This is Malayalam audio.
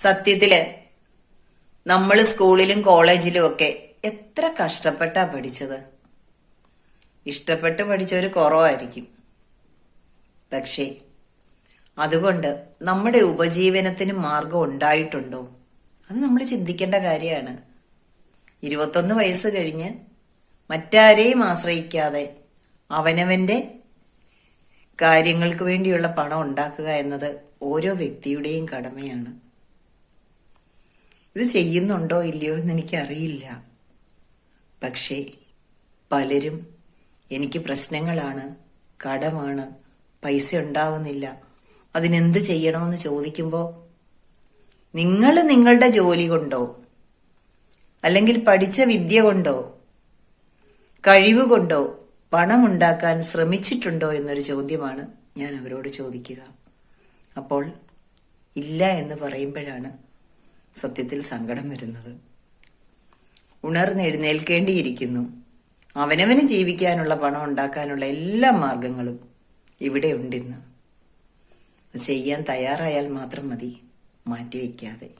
സത്യത്തിൽ നമ്മൾ സ്കൂളിലും കോളേജിലും ഒക്കെ എത്ര കഷ്ടപ്പെട്ടാ പഠിച്ചത്. ഇഷ്ടപ്പെട്ട് പഠിച്ചവര് കുറവായിരിക്കും. പക്ഷേ അതുകൊണ്ട് നമ്മുടെ ഉപജീവനത്തിന് മാർഗം ഉണ്ടായിട്ടുണ്ടോ? അത് നമ്മൾ ചിന്തിക്കേണ്ട കാര്യമാണ്. ഇരുപത്തൊന്ന് വയസ്സ് കഴിഞ്ഞ് മറ്റാരെയും ആശ്രയിക്കാതെ അവനവന്റെ കാര്യങ്ങൾക്ക് വേണ്ടിയുള്ള പണം ഉണ്ടാക്കുക എന്നത് ഓരോ വ്യക്തിയുടെയും കടമയാണ്. ഇത് ചെയ്യുന്നുണ്ടോ ഇല്ലയോ എന്ന് എനിക്കറിയില്ല. പക്ഷേ പലരും എനിക്ക് പ്രശ്നങ്ങളാണ് കടമാണ് പൈസ ഉണ്ടാവുന്നില്ല. അതിനെന്ത് ചെയ്യണമെന്ന് ചോദിക്കുമ്പോൾ നിങ്ങൾ നിങ്ങളുടെ ജോലി കൊണ്ടോ അല്ലെങ്കിൽ പഠിച്ച വിദ്യ കൊണ്ടോ കഴിവ് കൊണ്ടോ പണമുണ്ടാക്കാൻ ശ്രമിച്ചിട്ടുണ്ടോ എന്നൊരു ചോദ്യമാണ് ഞാൻ അവരോട് ചോദിക്കുക. അപ്പോൾ ഇല്ല എന്ന് പറയുമ്പോഴാണ് സത്യത്തിൽ സങ്കടം വരുന്നത്. ഉണർന്നെഴുന്നേൽക്കേണ്ടിയിരിക്കുന്നു അവനവന് ജീവിക്കാനുള്ള പണം ഉണ്ടാക്കാനുള്ള എല്ലാ മാർഗങ്ങളും ഇവിടെ ഉണ്ടിന്ന്. ചെയ്യാൻ തയ്യാറായാൽ മാത്രം മതി. മാറ്റിവെക്കാതെ.